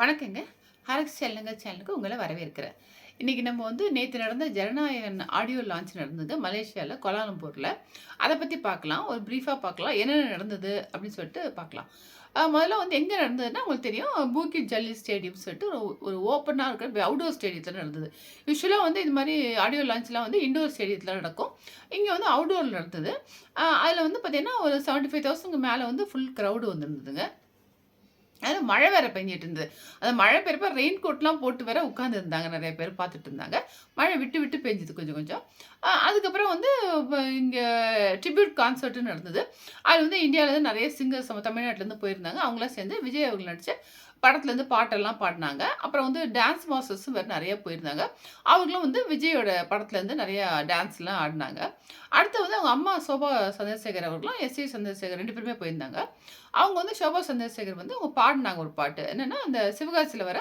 வணக்கங்க. ஹரக்ஸ் செல்லுங்கள் சேனலுக்கு உங்களை வரவேற்கிறேன். இன்றைக்கி நம்ம வந்து நேற்று நடந்த ஜனநாயகன் ஆடியோ லான்ச் நடந்தது மலேசியாவில் கோலாலம்பூரில். அதை பற்றி பார்க்கலாம் ஒரு ப்ரீஃபாக பார்க்கலாம் என்னென்ன நடந்தது அப்படின்னு சொல்லிட்டு பார்க்கலாம் முதல்ல வந்து எங்கே நடந்ததுன்னா உங்களுக்கு தெரியும் பூக்கிட் ஜல்லி ஸ்டேடியம் சொல்லிட்டு ஒரு ஒரு ஓப்பனாக இருக்கிற அவுடோர் ஸ்டேடியத்தில் நடந்தது. யூஸ்வலாக வந்து இது மாதிரி ஆடியோ லான்ச்லாம் வந்து இண்டோர் ஸ்டேடியத்தில் நடக்கும். இங்கே வந்து அவுடோரில் நடந்தது. அதில் வந்து பார்த்திங்கன்னா ஒரு செவன்ட்டி ஃபைவ் தௌசண்ட்க்கு மேலே வந்து ஃபுல் க்ரௌடு வந்துருந்ததுங்க. அது மழை வேற பெஞ்சிட்டு இருந்தது. அந்த மழை பெய்யப்ப ரெயின் கோட்லாம் போட்டு வேற உட்காந்து இருந்தாங்க நிறைய பேர் பார்த்துட்டு இருந்தாங்க மழை விட்டு விட்டு பெஞ்சுது கொஞ்சம் கொஞ்சம். அதுக்கப்புறம் வந்து இங்கே ட்ரிபியூட் கான்சர்ட்னு நடந்தது. அது வந்து இந்தியாவிலேருந்து நிறைய சிங்கர்ஸ் நம்ம தமிழ்நாட்டிலேருந்து போயிருந்தாங்க. அவங்களாம் சேர்ந்து விஜய் அவர்கள் நடித்து படத்துலேருந்து பாட்டெல்லாம் பாடினாங்க. அப்புறம் வந்து டான்ஸ் மாஸ்டர்ஸும் வேறு நிறைய போயிருந்தாங்க. அவங்களும் வந்து விஜயோட படத்துலேருந்து நிறையா டான்ஸ்லாம் ஆடினாங்க. அடுத்து வந்து அவங்க அம்மா சோபா சந்திரசேகர் அவர்களும் எஸ் சந்திரசேகர் ரெண்டு பேருமே போயிருந்தாங்க. அவங்க வந்து சோபா சந்திரசேகர் வந்து அவங்க பாடினாங்க ஒரு பாட்டு. என்னென்னா அந்த சிவகாசியில் வர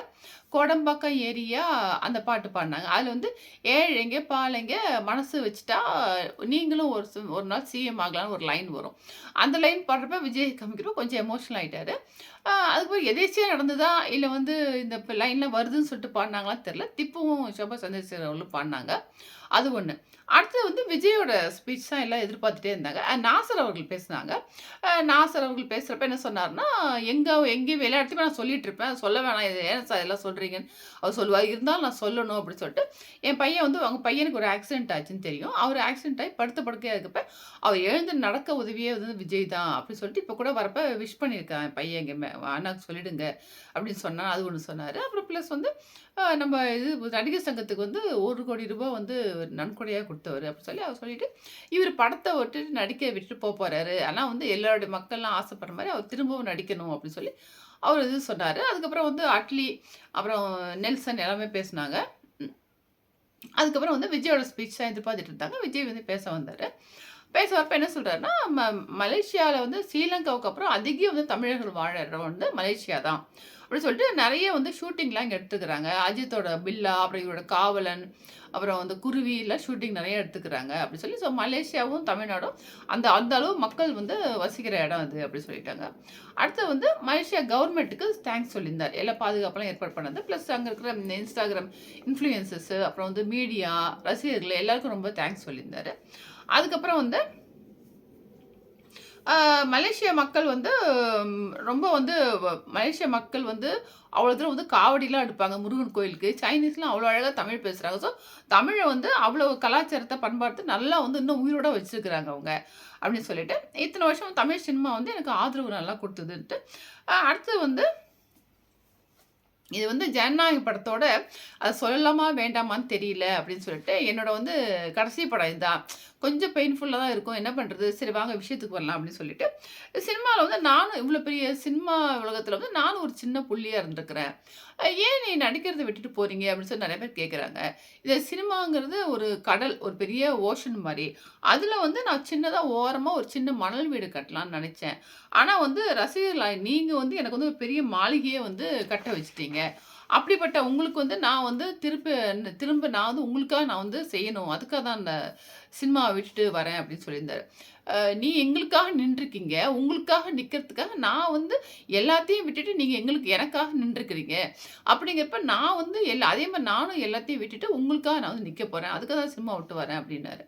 கொடம்பாக்கம் ஏரியா அந்த பாட்டு பாடினாங்க. அதில் வந்து ஏழைங்க பாலைங்க மனசு வச்சுட்டா நீங்களும் ஒரு ஒரு நாள் சிஎம் ஆகலாம்னு ஒரு லைன் வரும். அந்த லைன் பாடுறப்ப விஜய் காமிக்கிறப்ப கொஞ்சம் எமோஷனல் ஆகிட்டாரு அதுக்கப்புறம் எதேச்சியாக நடந்ததா? இல்லை வந்து இந்த லைனில் வருதுன்னு சொல்லிட்டு பாடினாங்களான்னு தெரில திப்புவும் சோபா சந்திரசேகர் அவர்களும் பாடினாங்க. அது ஒன்று அடுத்து வந்து விஜயோட ஸ்பீச் தான் எல்லாம் எதிர்பார்த்துட்டே இருந்தாங்க. நாசர் அவர்கள் பேசினாங்க. நாசர் அவர்கள் பேசுகிறப்ப என்ன சொன்னார்னா எங்கே எங்கேயும் எல்லா இடத்துலையும் நான் சொல்லிட்டு இருப்பேன். சொல்ல வேணாம். இது ஏன் சார் இதெல்லாம் சொல்கிறீங்கன்னு அவர் சொல்லுவார். இருந்தாலும் நான் சொல்லணும் அப்படின்னு சொல்லிட்டு என் பையன் வந்து அவங்க பையனுக்கு ஒரு ஆக்சிடென்ட் ஆச்சுன்னு தெரியும். அவர் ஆக்சிடென்ட் ஆகி படுத்த படுக்கையாக இருக்கப்ப அவர் எழுந்து நடக்க உதவியே வந்து விஜய் தான் அப்படின்னு சொல்லிட்டு இப்போ கூட வரப்ப விஷ் பண்ணியிருக்கான் என் பையன் எங்கள் அண்ணாக்கு சொல்லிடுங்க அப்படின்னு சொன்னால் அது ஒன்று சொன்னார். அப்புறம் ப்ளஸ் வந்து நம்ம இது நடிகர் சங்கத்துக்கு வந்து ஒரு கோடி ரூபாய் வந்து நன்கொடையாக கொடுத்தவர் அப்படின்னு சொல்லி அவர் சொல்லிட்டு இவர் படத்தை விட்டுட்டு நடிக்க விட்டுட்டு போக போகிறாரு ஆனால் வந்து எல்லாருடைய மக்கள்லாம் ஆசைப்படுற மாதிரி அவர் திரும்பவும் நடிக்கணும் அப்படின்னு சொல்லி அவர் இது சொன்னார். அதுக்கப்புறம் வந்து அட்லி அப்புறம் நெல்சன் எல்லாமே பேசினாங்க. அதுக்கப்புறம் வந்து விஜயோட ஸ்பீச் தான் எதிர்பார்த்துட்டு இருந்தாங்க. விஜய் வந்து பேச வந்தார். பேச வரப்ப என்ன சொல்கிறாருன்னா ம மலேசியாவில் வந்து ஸ்ரீலங்காவுக்கு அப்புறம் அதிகம் வந்து தமிழர்கள் வாழ வந்து மலேசியா தான். அப்படின்னு சொல்லிட்டு நிறைய வந்து ஷூட்டிங்லாம் இங்கே எடுத்துக்கிறாங்க. அஜித்தோட பில்லா அப்புறம் இவரோட காவலன் அப்புறம் வந்து குருவியில் ஷூட்டிங் நிறைய எடுத்துக்கிறாங்க. அப்படி சொல்லி ஸோ மலேசியாவும் தமிழ்நாடும் அந்த அந்த அளவு மக்கள் வந்து வசிக்கிற இடம் அது அப்படி சொல்லிட்டாங்க. அடுத்து வந்து மலேசியா கவர்மெண்ட்டுக்கு தேங்க்ஸ் சொல்லியிருந்தார். எல்லா பாதுகாப்பெல்லாம் ஏற்பாடு பண்ணது. ப்ளஸ் அங்கே இருக்கிற இந்த இன்ஸ்டாகிராம் இன்ஃப்ளூயன்சஸ் அப்புறம் வந்து மீடியா ரசிகர்கள் எல்லாருக்கும் ரொம்ப தேங்க்ஸ் சொல்லியிருந்தார். அதுக்கப்புறம் வந்து மலேசிய மக்கள் வந்து ரொம்ப வந்து வ- மலேசிய மக்கள் வந்து அவ்வளோ தூரம் வந்து காவடிலாம் எடுப்பாங்க முருகன் கோயிலுக்கு. சைனீஸ்லாம் அவ்வளோ அழகாக தமிழ் பேசுகிறாங்க ஸோ தமிழை வந்து அவ்வளோ கலாச்சாரத்தை பண்பாட்டு நல்லா வந்து இன்னும் உயிரோட வச்சுருக்கிறாங்க அவங்க அப்படின்னு சொல்லிட்டு. இத்தனை வருஷம் தமிழ் சினிமா வந்து எனக்கு ஆதரவு நல்லா கொடுத்ததுன்ட்டு. அடுத்து வந்து இது வந்து ஜனநாயக படத்தோட அதை சொல்லலாமா வேண்டாமான்னு தெரியல அப்படின்னு சொல்லிட்டு என்னோட வந்து கடைசி படம் இதுதான். கொஞ்சம் பெயின்ஃபுல்லாக தான் இருக்கும். என்ன பண்ணுறது சரி வாங்க விஷயத்துக்கு வரலாம் அப்படின்னு சொல்லிட்டு சினிமாவில் வந்து நானும் இவ்வளோ பெரிய சினிமா உலகத்தில் வந்து நானும் ஒரு சின்ன புள்ளியாக இருந்திருக்கிறேன். ஏன் நீ நடிக்கிறதை விட்டுட்டு போகிறீங்க அப்படின்னு சொல்லி நிறைய பேர் கேட்குறாங்க இதை சினிமாங்கிறது ஒரு கடல் ஒரு பெரிய ஓஷன் மாதிரி. அதில் வந்து நான் சின்னதாக ஓரமாக ஒரு சின்ன மணல் வீடு கட்டலாம்னு நினச்சேன். ஆனால் வந்து ரசிகர்களாய் நீங்கள் வந்து எனக்கு வந்து ஒரு பெரிய மாளிகையை வந்து கட்ட வச்சிட்டீங்க. அப்படிப்பட்ட உங்களுக்கு வந்து நான் வந்து திருப்பி திரும்ப நான் வந்து உங்களுக்காக நான் வந்து செய்யணும். அதுக்காக தான் அந்த சினிமாவை விட்டுட்டு வரேன் அப்படின்னு சொல்லியிருந்தார். நீ எங்களுக்காக நின்றுருக்கீங்க. உங்களுக்காக நிற்கிறதுக்காக நான் வந்து எல்லாத்தையும் விட்டுட்டு நீங்கள் எங்களுக்கு எனக்காக நின்றுருக்கிறீங்க. அப்படிங்கிறப்ப நான் வந்து எல்லா அதே மாதிரி நானும் எல்லாத்தையும் விட்டுட்டு உங்களுக்காக நான் வந்து நிற்க போகிறேன் அதுக்காக தான் சினிமா விட்டு வரேன் அப்படின்னாரு.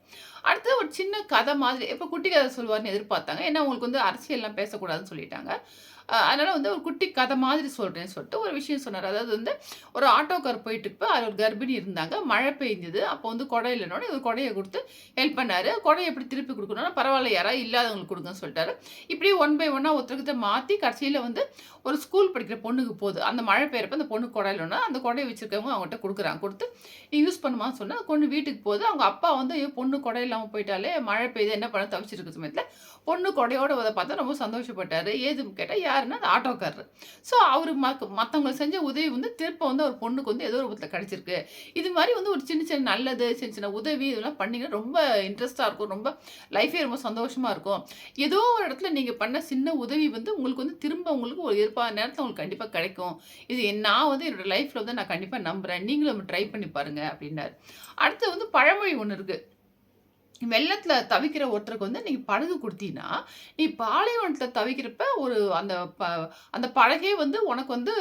அடுத்து ஒரு சின்ன கதை மாதிரி இப்போ குட்டி கதை சொல்லுவார்னு எதிர்பார்த்தாங்க. ஏன்னா உங்களுக்கு வந்து அரசியல்லாம் பேசக்கூடாதுன்னு சொல்லிட்டாங்க. அதனால் வந்து ஒரு குட்டி கதை மாதிரி சொல்கிறேன்னு சொல்லிட்டு ஒரு விஷயம் சொன்னார். அதாவது வந்து ஒரு ஆட்டோக்கார் போயிட்டு இப்போ அதில் ஒரு கர்ப்பிணி இருந்தாங்க. மழை பெய்ஞ்சது. அப்போ வந்து கொடை இல்லைனோட ஒரு கொடையை கொடுத்து ஹெல்ப் பண்ணாரு. கொடையை எப்படி திருப்பி கொடுக்கணும்னா பரவாயில்ல யாராவது இல்லாதவங்களுக்கு கொடுங்கன்னு சொல்லிட்டாரு. இப்படியே ஒன் பை ஒன்னாக ஒருத்தருக்கு மாற்றி கடைசியில் வந்து ஒரு ஸ்கூல் படிக்கிற பொண்ணுக்கு போகுது. அந்த மழை பெய்யறப்ப அந்த பொண்ணு கொடை இல்லைன்னா அந்த கொடையை வச்சிருக்கவங்க அவங்ககிட்ட கொடுக்குறாங்க. கொடுத்து நீ யூஸ் பண்ணுமான்னு சொன்னால் அந்த பொண்ணு வீட்டுக்கு போகுது. அவங்க அப்பா வந்து ஐயோ பொண்ணு கொடை இல்லாமல் போயிட்டாலே மழை பெய்யுது. என்ன பண்ண தவிச்சிருக்க சமயத்தில்? பொண்ணு கொடையோட அதை பார்த்தா ரொம்ப சந்தோஷப்பட்டார். ஏதுன்னு கேட்டால் யாருன்னா அந்த ஆட்டோக்காரர். ஸோ அவர் மக்க மற்றவங்களுக்கு செஞ்ச உதவி வந்து திருப்ப வந்து ஒரு பொண்ணுக்கு வந்து ஏதோ ஒரு விதத்தில் கிடச்சிருக்கு. இது மாதிரி வந்து ஒரு சின்ன சின்ன நல்லது சின்ன சின்ன உதவி இதெல்லாம் பண்ணீங்கன்னா ரொம்ப இன்ட்ரெஸ்ட்டாக இருக்கும். ரொம்ப லைஃபே ரொம்ப சந்தோஷமாக இருக்கும். ஏதோ ஒரு இடத்துல நீங்கள் பண்ண சின்ன உதவி வந்து உங்களுக்கு வந்து திரும்ப உங்களுக்கு ஒரு இருப்பாத நேரத்தில் உங்களுக்கு கண்டிப்பாக கிடைக்கும். இது நான் வந்து என்னோடய லைஃப்பில் வந்து நான் கண்டிப்பாக நம்புகிறேன் நீங்களும் ட்ரை பண்ணி பாருங்கள் அப்படின்னாரு. அடுத்து வந்து பழமொழி ஒன்று இருக்குது வெள்ளத்தில் தவிக்கிற ஒருத்தருக்கு வந்து நீங்கள் படகு கொடுத்தீங்கன்னா நீ பாலைவனத்தில் தவிக்கிறப்ப ஒரு அந்த ப அந்த படகே வந்து உனக்கு வந்து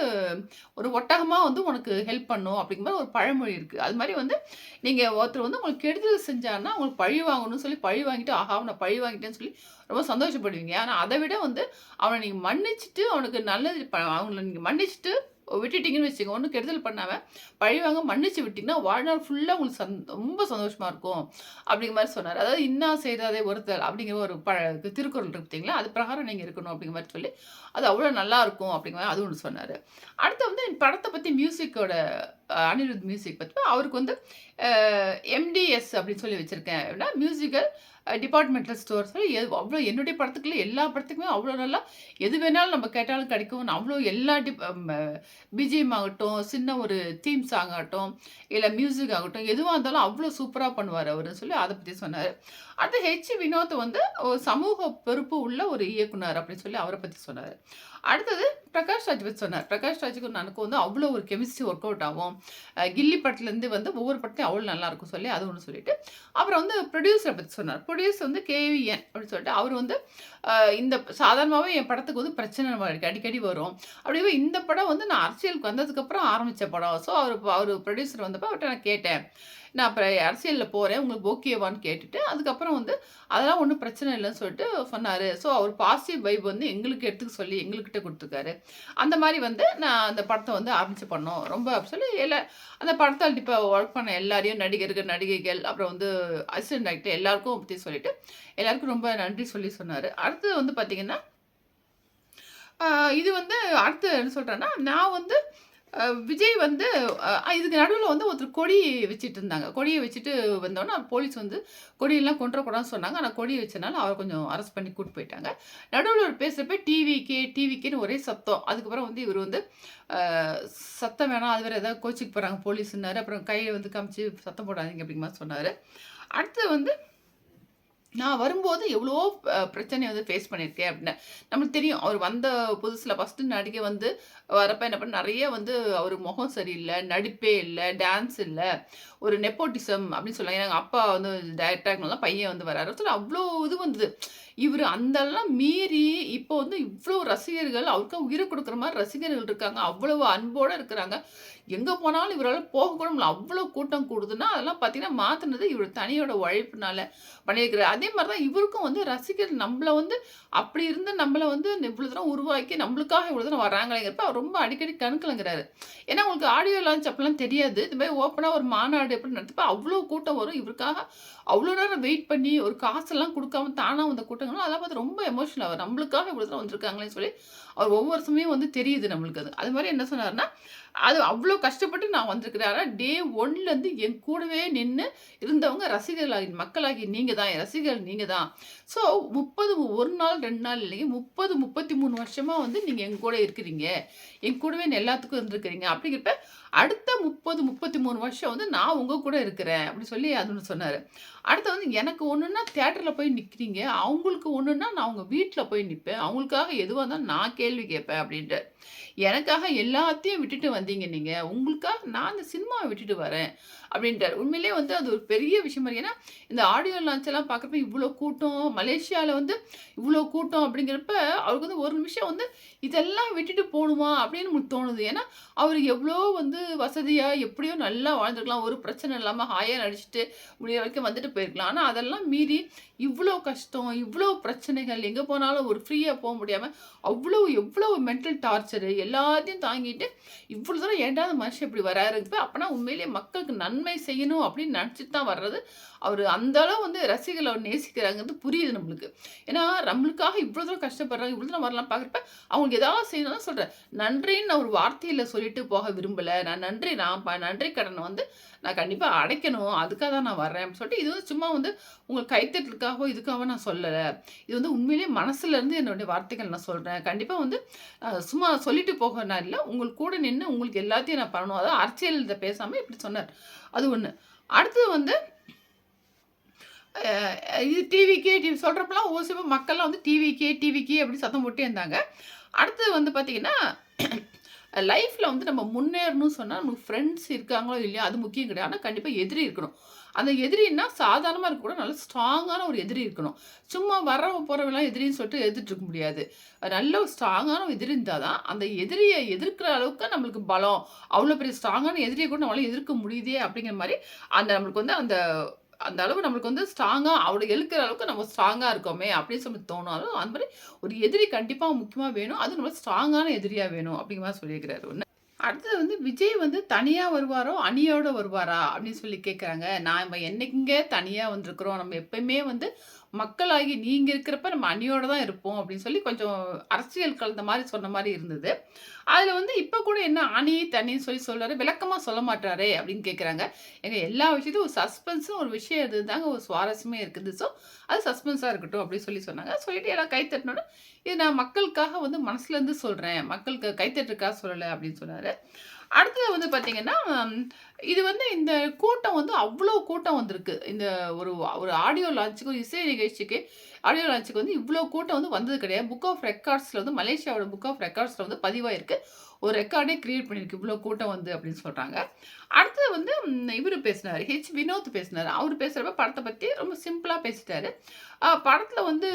ஒரு ஒட்டகமாக வந்து உனக்கு ஹெல்ப் பண்ணும் அப்படிங்கிற ஒரு பழமொழி இருக்குது அது மாதிரி வந்து நீங்கள் ஒருத்தர் வந்து உங்களுக்கு கெடுதல் செஞ்சாருன்னா உங்களுக்கு பழி வாங்கணும்னு சொல்லி பழி வாங்கிட்டு, ஆஹா! நான் பழி வாங்கிட்டேன்னு சொல்லி ரொம்ப சந்தோஷப்படுவீங்க. ஆனால் அதை விட வந்து அவனை நீங்கள் மன்னிச்சுட்டு அவனுக்கு நல்லது ப அவங்கள நீங்கள் மன்னிச்சுட்டு விட்டுட்டீங்கன்னு வச்சுக்கோங்க. ஒன்றும் கெடுதல் பண்ணாம, பழிவாங்க மன்னிச்சு விட்டிங்கன்னா வாழ்நாள் ஃபுல்லாக உங்களுக்கு சந் ரொம்ப சந்தோஷமாக இருக்கும். அப்படிங்கிற மாதிரி சொன்னார் அதாவது "இன்னா செய்தாதே ஒருத்தல்" அப்படிங்கிற ஒரு ப திருக்குறள் இருக்கு பார்த்தீங்களா? அது பிரகாரம் நீங்கள் இருக்கணும் அப்படிங்கிற மாதிரி சொல்லி, அது அவ்வளோ நல்லாருக்கும் அப்படிங்கிற மாதிரி அது ஒன்று சொன்னார் அடுத்து வந்து படத்தை பற்றி மியூசிக்கோட அனிருத் மியூசிக் பற்றி அவருக்கு வந்து எம்டிஎஸ் அப்படின்னு சொல்லி வச்சுருக்கேன் அப்படின்னா மியூசிக்கல் டிபார்ட்மெண்டல் ஸ்டோர்ஸ் எது அவ்வளோ என்னுடைய படத்துக்குள்ள எல்லா படத்துக்குமே அவ்வளோ நல்லா எது வேணாலும் நம்ம கேட்டாலும் கிடைக்கும். அவ்வளோ எல்லா டிப் பிஜிஎம் ஆகட்டும், சின்ன ஒரு தீம் சாங் ஆகட்டும், இல்லை மியூசிக் ஆகட்டும், எதுவாக இருந்தாலும் அவ்வளோ சூப்பராக பண்ணுவார் அவருன்னு சொல்லி அதை பற்றி சொன்னார் அடுத்து ஹெச். வினோத் வந்து ஒரு சமூக பொறுப்பு உள்ள ஒரு இயக்குனர் அப்படின்னு சொல்லி அவரை பற்றி சொன்னார் அடுத்தது பிரகாஷ் ராஜ் பத்தி சொன்னார். பிரகாஷ் ராஜுக்கு நனக்கு வந்து அவ்வளோ ஒரு கெமிஸ்ட்ரி ஒர்க் அவுட் ஆகும். கில்லி படத்துலேருந்து வந்து ஒவ்வொரு படத்தையும் அவ்வளோ நல்லாயிருக்கும் சொல்லி அது ஒன்று சொல்லிட்டு, அப்புறம் வந்து ப்ரொடியூசரை பற்றி சொன்னார். ப்ரொடியூசர் வந்து கேவிஎன் அப்படின்னு சொல்லிட்டு அவர் வந்து இந்த சாதாரணமாகவே என் படத்துக்கு வந்து பிரச்சனை அடிக்கடி வரும். அப்படியே இந்த படம் வந்து நான் அரசியலுக்கு வந்ததுக்கப்புறம் ஆரம்பித்த படம். ஸோ அவர் அவர் ப்ரொடியூசர் வந்தப்போ அவர்கிட்ட நான் கேட்டேன். நான் அப்புறம் அரசியலில் போகிறேன் உங்களுக்கு ஓகேவான்னு கேட்டுட்டு, அதுக்கப்புறம் வந்து அதெல்லாம் ஒன்றும் பிரச்சனை இல்லைன்னு சொல்லிட்டு சொன்னார் ஸோ அவர் பாசிட்டிவ் வைப் வந்து எங்களுக்கு எடுத்துக்க சொல்லி எங்களுக்கு எங்ககிட்ட கொடுத்துருக்காரு அந்த மாதிரி வந்து நான் அந்த படத்தை வந்து ஆரம்பிச்சு பண்ணோம். ரொம்ப சொல்லி எல்லா அந்த படத்தால் இப்போ ஒர்க் பண்ண எல்லாரையும் நடிகர்கள், நடிகைகள், அப்புறம் வந்து அசிஸ்டன்ட் டைரக்டர் எல்லாருக்கும் பற்றி சொல்லிட்டு, எல்லாருக்கும் ரொம்ப நன்றி சொல்லி சொன்னார் அடுத்தது வந்து பார்த்தீங்கன்னா இது வந்து அடுத்து என்ன சொல்கிறேன்னா நான் வந்து விஜய் வந்து இதுக்கு நடுவில் வந்து ஒருத்தர் கொடி வச்சுட்டு இருந்தாங்க. கொடியை வச்சுட்டு வந்தோன்னே போலீஸ் வந்து கொடியெல்லாம் கொண்டுறக்கூடாதுன்னு சொன்னாங்க. ஆனால் கொடி வச்சனால அவரை கொஞ்சம் அரெஸ்ட் பண்ணி கூட்டு போயிட்டாங்க. நடுவில் ஒரு பேசுகிறப்ப டிவிகே, டிவிகேன்னு ஒரே சத்தம். அதுக்கப்புறம் வந்து இவர் வந்து சத்தம் வேணாம். அது வேறு ஏதாவது கோச்சிக்க போகிறாங்க போலீஸ்னாரு அப்புறம் கையை வந்து காமிச்சு சத்தம் போடாதீங்க அப்படிங்கிற சொன்னார் சொன்னாரு. அடுத்தது வந்து நான் வரும்போது எவ்வளோ பிரச்சனையை வந்து ஃபேஸ் பண்ணியிருக்கேன் அப்படின்னு. நம்மளுக்கு தெரியும். அவர் வந்த புதுசில் ஃபர்ஸ்ட்டு நடிகை வந்து வரப்ப என்ன பண்ண நிறைய வந்து அவர் முகம் சரியில்லை நடிப்பே இல்லை டான்ஸ் இல்லை ஒரு நெப்போட்டிசம் அப்படின்னு சொல்லலாம். எங்கள் அப்பா வந்து டைரக்டரா பையன் வந்து வராரு. சொல்லி அவ்வளோ இது வந்தது. இவர் அந்தெல்லாம் மீறி இப்போ வந்து இவ்வளோ ரசிகர்கள் அவருக்கும் உயிரை கொடுக்குற மாதிரி ரசிகர்கள் இருக்காங்க. அவ்வளவு அன்போடு இருக்கிறாங்க. எங்கே போனாலும் இவரால் போக கூட முடியல. அவ்வளோ கூட்டம் கூடுதுன்னா, அதெல்லாம் பார்த்தீங்கன்னா மாற்றினது இவர் தனியோட உழைப்புனால பண்ணியிருக்கிறார் அதே மாதிரி தான் இவருக்கும் வந்து ரசிகர் நம்மள வந்து அப்படி இருந்து நம்மளை வந்து இவ்வளோ தூரம் உருவாக்கி நம்மளுக்காக இவ்வளோ தூரம் வராங்களேங்கிறப்ப அவர் ரொம்ப அடிக்கடி கணக்கலங்கிறாரு ஏன்னா உங்களுக்கு ஆடியோ லான்ச் அப்பலாம் தெரியாது. இது மாதிரி ஓப்பனாக ஒரு மாநாடு எப்படி நடத்தப்ப அவ்வளோ கூட்டம் வரும். இவருக்காக அவ்வளோ நேரம் வெயிட் பண்ணி ஒரு காசெல்லாம் கொடுக்காம தானாக வந்த கூட்டங்களும் அதெல்லாம் பார்த்து ரொம்ப எமோஷனல் ஆகும் நம்மளுக்காக இவ்வளோ தூரம் வந்திருக்காங்களேன்னு சொல்லி, அவர் ஒவ்வொரு சமயம் வந்து தெரியுது நம்மளுக்கு அது. அது மாதிரி என்ன சொன்னார்னா அது அவ்வளோ கஷ்டப்பட்டு நான் வந்திருக்கிறேன். ஆனால் டே ஒன்லேருந்து என் கூடவே நின்று இருந்தவங்க ரசிகர்களாகி மக்களாகி நீங்கள் தான். என் ரசிகர்கள் நீங்கள் தான். ஸோ 30 1 நாள் ரெண்டு நாள் இல்லைங்க. முப்பது முப்பத்தி மூணு வருஷமாக வந்து நீங்கள் என் கூட இருக்கிறீங்க. என் கூடவே எல்லாத்துக்கும் இருந்திருக்கிறீங்க. அப்படிங்கிறப்ப அடுத்த 30, 33 வருஷம் வந்து நான் உங்கள் கூட இருக்கிறேன். அப்படி சொல்லி அதுன்னு சொன்னார் அடுத்து வந்து எனக்கு ஒன்றுன்னா தேட்டரில் போய் நிற்கிறீங்க அவங்களுக்கு ஒன்றுன்னா நான் அவங்க வீட்டில் போய் நிற்பேன் அவங்களுக்காக எதுவாக இருந்தாலும் நான் கேள்வி கேட்பேன் அப்படின்ட்டு. எனக்காக எல்லாத்தையும் விட்டுட்டு வந்தீங்க நீங்கள் உங்களுக்காக நான் இந்த சினிமாவை விட்டுட்டு வரேன் அப்படின்ட்டாரு. உண்மையிலேயே வந்து அது ஒரு பெரிய விஷயம் மாதிரி ஏன்னா இந்த ஆடியோ லான்ச் எல்லாம் பார்க்குறப்ப இவ்வளோ கூட்டம், மலேசியாவில் வந்து இவ்வளோ கூட்டம் அப்படிங்கிறப்ப அவருக்கு வந்து ஒரு நிமிஷம் வந்து இதெல்லாம் விட்டுட்டு போகணுமா அப்படின்னு தோணுது. ஏன்னா அவர் எவ்வளோ வந்து வசதியாக எப்படியோ நல்லா வாழ்ந்துருக்கலாம். ஒரு பிரச்சனை இல்லாமல் ஹாயாக நடிச்சுட்டு முடிய வரைக்கும் வந்துட்டு போயிருக்கலாம். ஆனால் அதெல்லாம் மீறி இவ்வளோ கஷ்டம், இவ்வளோ பிரச்சனைகள், எங்கே போனாலும் ஒரு ஃப்ரீயாக போக முடியாமல் அவ்வளோ எவ்வளோ மென்டல் டார்ச்சரு எல்லாத்தையும் தாங்கிட்டு இவ்வளோ தூரம் ஏண்டாவது மனுஷன் இப்படி வராருப்ப அப்போனா உண்மையிலேயே மக்களுக்கு நன்மை செய்யணும் அப்படின்னு நினச்சிட்டு தான் வர்றது. அவர் அந்த அளவு வந்து ரசிகர்கள் அவர் நேசிக்கிறாங்கிறது புரியுது நம்மளுக்கு. ஏன்னா நம்மளுக்காக இவ்வளோ தூரம் கஷ்டப்படுறாங்க. இவ்வளோ தூரம் வரலாம் பார்க்குறப்ப அவங்களுக்கு ஏதாவது செய்யணும்னு சொல்கிறேன் நன்றின்னு நான் ஒரு வார்த்தையில் சொல்லிட்டு போக விரும்பலை நான் நன்றி நான் ப நன்றி கடனை வந்து நான் கண்டிப்பாக அடைக்கணும். அதுக்காக தான் நான் வரேன் அப்படின்னு சொல்லிட்டு இது வந்து சும்மா வந்து உங்கள் கைத்தட்டலுக்காகவோ, இதுக்காகவோ நான் சொல்லலை இது வந்து உண்மையிலேயே மனசுலேருந்து என்னுடைய வார்த்தைகள் நான் சொல்கிறேன் கண்டிப்பாக வந்து சும்மா சொல்லிட்டு போக நான் இல்லை உங்களுக்கு கூட நின்று உங்களுக்கு எல்லாத்தையும் நான் பண்ணணும். அதாவது அரசியல் இத பேசாமல் இப்படி சொன்னார் அது ஒன்று அடுத்தது வந்து இது டிவிக்கே டிவி சொல்கிறப்பெல்லாம் ஒரு சில மக்கள்லாம் வந்து டிவிக்கே டிவிக்கே அப்படின்னு சத்தம் போட்டே இருந்தாங்க. அடுத்தது வந்து பார்த்திங்கன்னா லைஃப்பில் வந்து நம்ம முன்னேறணும்னு சொன்னால் நமக்கு ஃப்ரெண்ட்ஸ் இருக்காங்களோ இல்லையா அது முக்கியம் கிடையாது. ஆனால் கண்டிப்பாக எதிரி இருக்கணும். அந்த எதிரின்னா சாதாரணமாக இருக்க கூட நல்ல ஸ்ட்ராங்கான ஒரு எதிரி இருக்கணும். சும்மா வர போகிறவெல்லாம் எதிரின்னு சொல்லிட்டு எதிர்த்து இருக்க முடியாது. நல்ல ஒரு ஸ்ட்ராங்கான எதிரி இருந்தால் தான் அந்த எதிரியை எதிர்க்கிற அளவுக்கு நம்மளுக்கு பலம். அவ்வளோ பெரிய ஸ்ட்ராங்கான எதிரியை கூட நம்மளால எதிர்க்க முடியுதே அப்படிங்கிற மாதிரி அந்த நம்மளுக்கு வந்து அந்த அந்த அளவு நம்மளுக்கு வந்து ஸ்ட்ராங்காக அவளை எழுக்கிற அளவுக்கு நம்ம ஸ்ட்ராங்காக இருக்கோமே அப்படின்னு சொல்லி தோணாலும் அந்த மாதிரி ஒரு எதிரி கண்டிப்பாக முக்கியமாக வேணும். அது நம்ம ஸ்ட்ராங்கான எதிரியாக வேணும் அப்படிங்கிற மாதிரி சொல்லியிருக்கிறாரு ஒன்று அடுத்தது வந்து விஜய் வந்து தனியாக வருவாரோ அணியோட வருவாரா அப்படின்னு சொல்லி கேட்குறாங்க நான் என்னைக்குங்க தனியாக வந்திருக்கிறோம்? நம்ம எப்பயுமே வந்து மக்களாகி நீங்கள் இருக்கிறப்ப நம்ம அணியோடு தான் இருப்போம் அப்படின்னு சொல்லி கொஞ்சம் அரசியல் கலந்த மாதிரி சொன்ன மாதிரி இருந்தது. அதில் வந்து இப்போ கூட என்ன அணி தனின்னு சொல்லி சொல்கிறாரு விளக்கமாக சொல்ல மாட்டாரே அப்படின்னு கேட்குறாங்க எங்கள் எல்லா விஷயத்தையும் ஒரு சஸ்பென்ஸும் ஒரு விஷயம் இது தாங்க ஒரு சுவாரஸ்யமே இருக்குது. ஸோ அது சஸ்பென்ஸாக இருக்கட்டும் அப்படின்னு சொல்லி சொன்னாங்க. சொல்லிட்டு எல்லாம் கைத்தட்டினோட இது நான் மக்களுக்காக வந்து மனசுலேருந்து சொல்கிறேன் மக்களுக்கு கைத்தட்டுக்காக சொல்லலை அப்படின்னு சொன்னார். அடுத்தது வந்து பார்த்தீங்கன்னா இது வந்து இந்த கூட்டம் வந்து அவ்வளோ கூட்டம் வந்திருக்கு. இந்த ஒரு ஒரு ஆடியோ லான்ச்சுக்கும் இசை நிகழ்ச்சிக்கு ஆடியோ லான்ச்சுக்கு வந்து இவ்வளோ கூட்டம் வந்து வந்தது கிடையாது. புக் ஆஃப் ரெக்கார்ட்ஸில் வந்து மலேசியாவோட புக் ஆஃப் ரெக்கார்ட்ஸில் வந்து பதிவாயிருக்கு. ஒரு ரெக்கார்டே கிரியேட் பண்ணியிருக்கு இவ்வளோ கூட்டம் வந்து அப்படின்னு சொல்கிறாங்க அடுத்தது வந்து இவர் பேசினார் ஹெச் வினோத் பேசினார். அவர் பேசுகிறப்ப படத்தை பற்றி ரொம்ப சிம்பிளாக பேசிட்டாரு. படத்தில் வந்து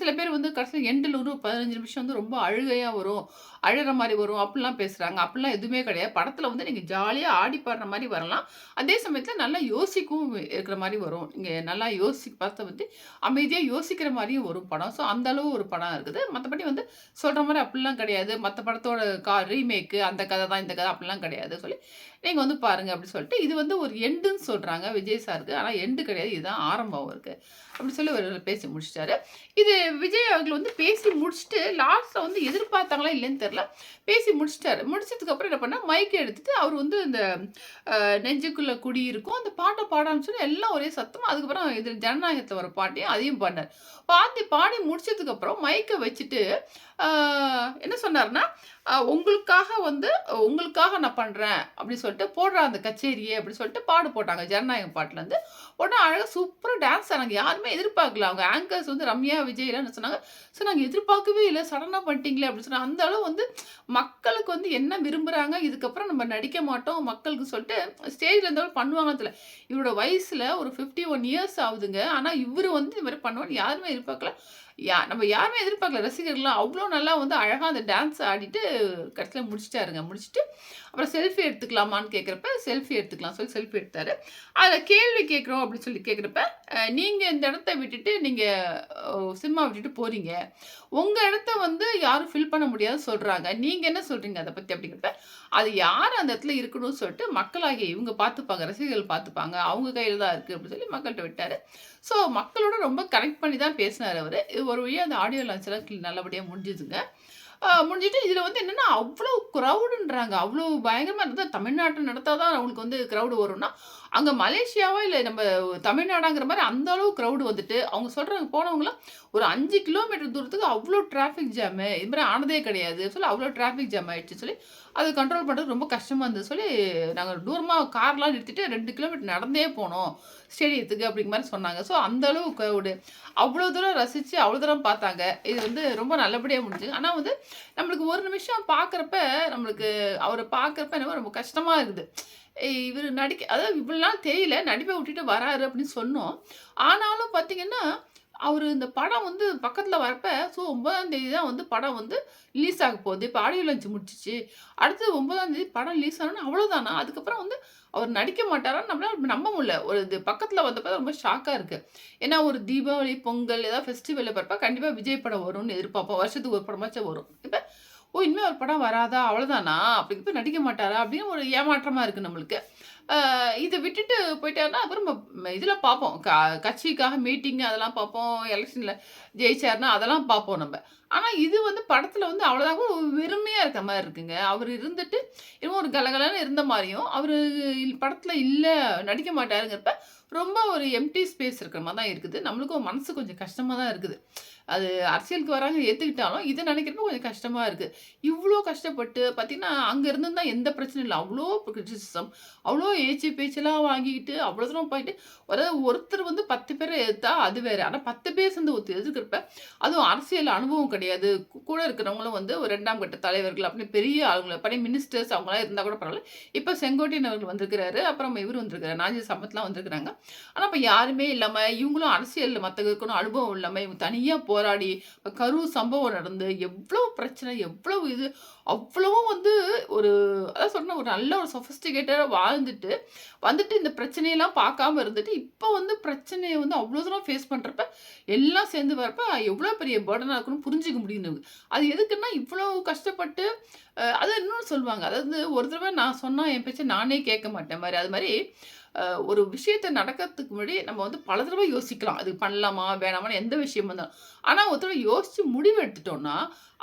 சில பேர் வந்து கடைசியில் எண்டில் ஒரு பதினஞ்சு நிமிஷம் வந்து ரொம்ப அழுகையாக வரும் அழுகிற மாதிரி வரும் அப்படிலாம் பேசுகிறாங்க அப்படிலாம் எதுவுமே கிடையாது. படத்தில் வந்து நீங்கள் ஜாலியாக ஆடி பாடுற மாதிரி வரலாம். அதே சமயத்தில் நல்லா யோசிக்கவும் இருக்கிற மாதிரி வரும். நீங்கள் நல்லா யோசி படத்தை வந்து அமைதியாக யோசிக்கிற மாதிரியும் வரும் படம். ஸோ அந்தளவு ஒரு படம் இருக்குது. மற்றபடி வந்து சொல்கிற மாதிரி அப்படிலாம் கிடையாது. மற்ற படத்தோட கா ரீமேக்கு அந்த கதை தான் இந்த கதை அப்படிலாம் கிடையாது. சொல்லி நீங்கள் வந்து பாருங்கள் அப்படின்னு சொல்லிட்டு இது வந்து ஒரு எண்டுன்னு சொல்கிறாங்க விஜய் சாருக்கு. ஆனால் எண்டு கிடையாது. இதுதான் ஆரம்பம் இருக்குது அப்படி சொல்லி ஒரு பேசி முடிச்சிட்டாரு. இது விஜய் அவர்கள் வந்து பேசி முடிச்சுட்டு லாஸ்ட்டில் வந்து எதிர்பார்த்தாங்களா இல்லைன்னு தெரில பேசி முடிச்சிட்டாரு. முடிச்சதுக்கப்புறம் என்ன பண்ணால் மைக்கை எடுத்துகிட்டு அவர் வந்து இந்த நெஞ்சுக்குள்ளே குடி இருக்கும். அந்த பாட்டை பாடான்னு சொல்லி எல்லாம் ஒரே சத்தமாக அதுக்கப்புறம் இது ஜனநாயகத்தில் வர பாட்டையும் அதையும் பாடினார். பாத்தி பாடி முடிச்சதுக்கப்புறம் மைக்கை வச்சுட்டு என்ன சொன்னார்னா உங்களுக்காக வந்து உங்களுக்காக நான் பண்ணுறேன் அப்படின்னு சொல்லிட்டு போடுற அந்த கச்சேரியே அப்படின்னு சொல்லிட்டு பாடு போட்டாங்க. ஜனநாயகம் பாட்டிலேருந்து உடனே அழகாக சூப்பராக டான்ஸ் ஆனாங்க. யாருமே எதிர்பார்க்கல. அவங்க ஆங்கர்ஸ் வந்து ரம்யா விஜய்லாம் சொன்னாங்க ஸோ நாங்கள் எதிர்பார்க்கவே இல்லை. சடனாக பண்ணிட்டீங்களே அப்படின்னு சொன்னாங்க. அந்த அளவு வந்து மக்களுக்கு வந்து என்ன விரும்புகிறாங்க இதுக்கப்புறம் நம்ம நடிக்க மாட்டோம் மக்களுக்கு சொல்லிட்டு ஸ்டேஜில் இருந்தாலும் பண்ணுவாங்க இவரோட வயசில் ஒரு ஃபிஃப்டி ஒன் இயர்ஸ் ஆகுதுங்க. ஆனால் இவர் வந்து இது மாதிரி பண்ணுவான்னு யாருமே எதிர்பார்க்கல. யா நம்ம யாருமே எதிர்பார்க்கல. ரசிகர்கள்லாம் அவ்வளோ நல்லா வந்து அழகாக அந்த டான்ஸ் ஆடிட்டு கடைசியில் முடிச்சிட்டாருங்க. முடிச்சுட்டு அப்புறம் செல்ஃபி எடுத்துக்கலாமான்னு கேட்குறப்ப செல்ஃபி எடுத்துக்கலாம் சொல்லி செல்ஃபி எடுத்தார். அதில் கேள்வி கேட்குறோம் அப்படின்னு சொல்லி கேட்குறப்ப நீங்கள் இந்த இடத்த விட்டுட்டு நீங்கள் சினிமா விட்டுட்டு போகிறீங்க உங்கள் இடத்த வந்து யாரும் ஃபில் பண்ண முடியாது சொல்கிறாங்க நீங்கள் என்ன சொல்கிறீங்க அதை பற்றி அப்படிங்கிறப்ப அது யார் அந்த இடத்துல இருக்கணும்னு சொல்லிட்டு மக்களாகிய இவங்க பார்த்துப்பாங்க. ரசிகர்கள் பார்த்துப்பாங்க. அவங்க கையில் தான் இருக்குது அப்படின்னு சொல்லி மக்கள்கிட்ட விட்டார். ஸோ மக்களோட ரொம்ப கனெக்ட் பண்ணி தான் பேசினார் அவர். ஒரு வழியாக அந்த ஆடியோ லான்ச்செல்லாம் நல்லபடியாக முடிஞ்சுதுங்க. முடிஞ்சிட்டு இதில் வந்து என்னென்னா அவ்வளோ க்ரௌடுன்றாங்க அவ்வளோ பயங்கரமாக இருந்தால் தமிழ்நாட்டில் நடத்தால் தான் அவங்களுக்கு வந்து க்ரௌடு வரும்னா அங்கே மலேசியாவோ இல்லை நம்ம தமிழ்நாடாங்கிற மாதிரி அந்த அளவு க்ரௌடு வந்துட்டு அவங்க சொல்கிறாங்க போனவங்களாம் ஒரு அஞ்சு கிலோமீட்டர் தூரத்துக்கு அவ்வளோ டிராஃபிக் ஜாமு இது மாதிரி ஆனதே கிடையாது. சொல்லி அவ்வளோ டிராஃபிக் ஜாம் ஆகிடுச்சு சொல்லி அதை கண்ட்ரோல் பண்ணுறது ரொம்ப கஷ்டமாக இருந்தது. சொல்லி நாங்கள் தூரமாக கார்லாம் நிறுத்திட்டு ரெண்டு கிலோமீட்டர் நடந்தே போனோம். ஸ்டேடியத்துக்கு அப்படிங்கிற மாதிரி சொன்னாங்க. ஸோ அந்தளவு க்ரௌடு அவ்வளோ தூரம் ரசித்து அவ்வளோ தூரம் பார்த்தாங்க. இது வந்து ரொம்ப நல்லபடியாக முடிஞ்சுங்க ஆனால் வந்து நம்மளுக்கு ஒரு நிமிஷம் பார்க்குறப்ப நம்மளுக்கு அவரை பார்க்குறப்ப என்னமோ ரொம்ப கஷ்டமாக இருக்குது. இவர் நடிக்க அதாவது இவ்வளோ நாள் தெரியல நடிப்பை விட்டுட்டு வராரு அப்படின்னு சொன்னோம். ஆனாலும் பார்த்தீங்கன்னா அவர் இந்த படம் வந்து பக்கத்தில் வரப்ப ஸோ ஒன்பதாம் தேதி தான் வந்து படம் வந்து ரிலீஸ் ஆக போகுது. இப்போ ஆடியோ லஞ்ச் முடிச்சிச்சு. அடுத்து ஒன்பதாம் தேதி படம் ரிலீஸ் ஆனோன்னா அவ்வளோதானா அதுக்கப்புறம் வந்து அவர் நடிக்க மாட்டாரான்னு நம்மளால் நம்ப முடியல. ஒரு இது பக்கத்தில் வந்தப்போ ரொம்ப ஷாக்காக இருக்குது ஏன்னா ஒரு தீபாவளி பொங்கல் ஏதாவது ஃபெஸ்டிவலில் பிறப்பா கண்டிப்பாக விஜய் படம் வரும்னு எதிர்பார்ப்போம். வருஷத்துக்கு ஒரு படமாச்சும் வரும். இப்போ ஓ இனிமேல் ஒரு படம் வராதா? அவ்வளோதானா அப்படி நடிக்க மாட்டாரா? அப்படின்னு ஒரு ஏமாற்றமாக இருக்குது நம்மளுக்கு. இதை விட்டுட்டு போயிட்டாருன்னா அப்புறம் இதில் பார்ப்போம். க கட்சிக்காக மீட்டிங் அதெல்லாம் பார்ப்போம். எலெக்ஷனில் ஜெயிச்சாருன்னா அதெல்லாம் பார்ப்போம் நம்ம. ஆனால் இது வந்து படத்தில் வந்து அவ்வளோதாக வெறுமையாக இருக்க மாதிரி இருக்குங்க. அவர் இருந்துட்டு இன்னும் ஒரு கலகலன்னு இருந்த மாதிரியும் அவர் படத்தில் இல்லை நடிக்க மாட்டாருங்கிறப்ப ரொம்ப ஒரு எம்டி ஸ்பேஸ் இருக்கிற மாதிரி தான் இருக்குது. நம்மளுக்கும் மனசு கொஞ்சம் கஷ்டமாக தான் இருக்குது. அது அரசியலுக்கு வராங்க ஏற்றுக்கிட்டாலும் இதை நினைக்கிறப்ப கொஞ்சம் கஷ்டமாக இருக்குது இவ்வளோ கஷ்டப்பட்டு பார்த்திங்கன்னா அங்கே இருந்து தான் எந்த பிரச்சனையும் இல்லை. அவ்வளோ கிரிட்டிசிசம் அவ்வளோ ஏச்சு பேச்செல்லாம் வாங்கிக்கிட்டு அவ்வளோ தூரம் போயிட்டு ஒரு ஒருத்தர் வந்து பத்து பேரை எடுத்தா அது வேறு. ஆனால் பத்து பேர் சேர்ந்து ஒருத்தர் எதிர்க்கிறப்ப அதுவும் அரசியல் அனுபவம் கிடையாது. கூட இருக்கிறவங்களும் வந்து ஒரு ரெண்டாம் கட்ட தலைவர்கள் அப்படின்னு பெரிய ஆளுங்களை பழைய மினிஸ்டர்ஸ் அவங்களாம் இருந்தால் கூட பரவாயில்ல. இப்போ செங்கோட்டையன் அவர்கள் வந்திருக்கிறாரு அப்புறம் இவர் வந்திருக்கிறாரு நாஜி சம்பத்லாம் வந்திருக்கிறாங்க. ஆனால் இப்போ யாருமே இல்லாமல் இவங்களும் அரசியலில் மற்றவர்களுக்கும் அனுபவம் இல்லாமல் இவங்க தனியாக போராடி கரு கரூர் சம்பவம் நடந்து எவ்வளோ பிரச்சனை எவ்வளோ இது அவ்வளவும் வந்து ஒரு அதான் சொன்ன ஒரு நல்ல ஒரு சொஃபிஸ்டிகேட்டடாக வாழ்ந்துட்டு வந்துட்டு இந்த பிரச்சனையெல்லாம் பார்க்காம இருந்துட்டு இப்போ வந்து பிரச்சனையை வந்து அவ்வளோ தூரம் ஃபேஸ் பண்ணுறப்ப எல்லாம் சேர்ந்து வரப்ப எவ்வளோ பெரிய பேர்டனாக இருக்குன்னு புரிஞ்சுக்க முடியுது. அது எதுக்குன்னா இவ்வளோ கஷ்டப்பட்டு அது இன்னொன்று சொல்லுவாங்க. அதாவது ஒரு தடவை நான் சொன்னால் என் பேச்சை நானே கேட்க மாட்டேன் மாதிரி அது மாதிரி ஒரு விஷயத்தை நடக்கிறதுக்கு முன்னாடி நம்ம வந்து பல தடவை யோசிக்கலாம். அது பண்ணலாமா? வேணாமான்னு எந்த விஷயம் வந்தாலும் ஆனால் ஒரு தடவை யோசித்து முடிவு எடுத்துட்டோம்னா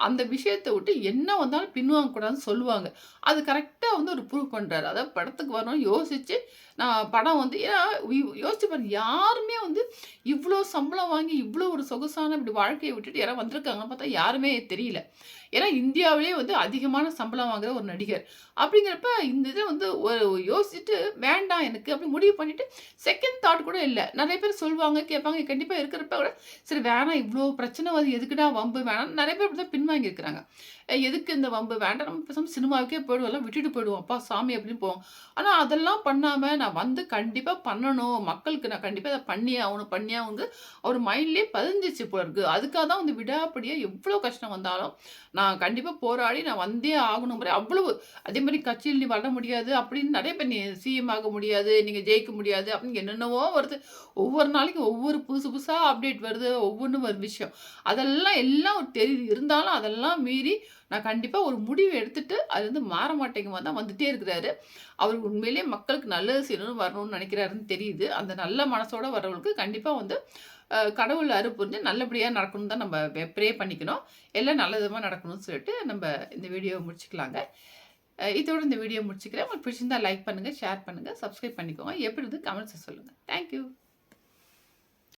அந்த விஷயத்தை விட்டு என்ன வந்தாலும் பின்வாங்க கூடாதுன்னு சொல்லுவாங்க. அது கரெக்டாக வந்து ஒரு ப்ரூவ் பண்ணுறாரு அதாவது படத்துக்கு வரணும் யோசித்து நான் படம் வந்து ஏன்னா யோசிச்சு பாருங்க யாருமே வந்து இவ்வளோ சம்பளம் வாங்கி இவ்வளோ ஒரு சொகுசான இப்படி வாழ்க்கையை விட்டுட்டு யாராவது வந்திருக்காங்கன்னு பார்த்தா யாருமே தெரியல. ஏன்னா இந்தியாவிலே வந்து அதிகமான சம்பளம் வாங்குற ஒரு நடிகர். அப்படிங்கிறப்ப இந்த இதை வந்து யோசிச்சுட்டு வேண்டாம் எனக்கு அப்படி முடிவு பண்ணிவிட்டு செகண்ட் தாட் கூட இல்லை. நிறைய பேர் சொல்லுவாங்க கேட்பாங்க கண்டிப்பாக இருக்கிறப்ப கூட சரி வேணாம் இவ்வளோ பிரச்சனை வருது எதுக்குடா வம்பு வேணாம். நிறைய பேர் அப்படி தான் பின்வாங்கி இருக்கிறாங்க எதுக்கு இந்த வம்பு வேண்டாம் நம்ம பேசாமல் சினிமாவுக்கே போயிடுவோம் எல்லாம் விட்டுட்டு போயிடுவோம் அப்பா சாமி அப்படின்னு போவோம். ஆனால் அதெல்லாம் பண்ணாமல் நான் வந்து கண்டிப்பாக பண்ணணும் மக்களுக்கு நான் கண்டிப்பாக அதை பண்ணியே ஆகணும் பண்ணியே அவங்க அவர் மைண்ட்லேயே பதிஞ்சிச்சு போல இருக்குது அதுக்காக தான் வந்து விடாப்படியாக எவ்வளோ கஷ்டம் வந்தாலும் நான் கண்டிப்பாக போராடி நான் வந்தே ஆகணும் அவ்வளவு அதே மாதிரி கட்சியில் நீ வர முடியாது அப்படின்னு நிறைய பேர் நீ சிஎம் ஆக முடியாது நீங்கள் ஜெயிக்க முடியாது அப்படின்னு என்னென்னவோ வருது. ஒவ்வொரு நாளைக்கும் ஒவ்வொரு புதுசு புதுசாக அப்டேட் வருது ஒவ்வொன்றும் ஒரு விஷயம். அதெல்லாம் எல்லாம் ஒரு தெரியுது இருந்தாலும் அதெல்லாம் மீறி நான் கண்டிப்பாக ஒரு முடிவு எடுத்துட்டு அது வந்து மாற மாட்டேங்குமா தான் வந்துட்டே இருக்கிறாரு. அவர் உண்மையிலேயே மக்களுக்கு நல்லது செய்யணும்னு வரணும்னு நினைக்கிறாருன்னு தெரியுது. அந்த நல்ல மனசோட வர்றவங்களுக்கு கண்டிப்பாக வந்து கடவுள் அருள் புரிஞ்சு நல்லபடியாக நடக்கணும் தான் நம்ம ப்ரே பண்ணிக்கணும். எல்லாம் நல்ல விதமாக நடக்கணும்னு சொல்லிட்டு நம்ம இந்த வீடியோவை முடிச்சுக்கலாங்க. இதோடு இதோட இந்த வீடியோ முடிச்சுக்கிறேன். உங்களுக்கு பிடிச்சிருந்தா லைக் பண்ணுங்கள் ஷேர் பண்ணுங்கள் சப்ஸ்கிரைப் பண்ணிக்கோங்க. எப்படி இருந்து கமெண்ட்ஸை சொல்லுங்கள் தேங்க்யூ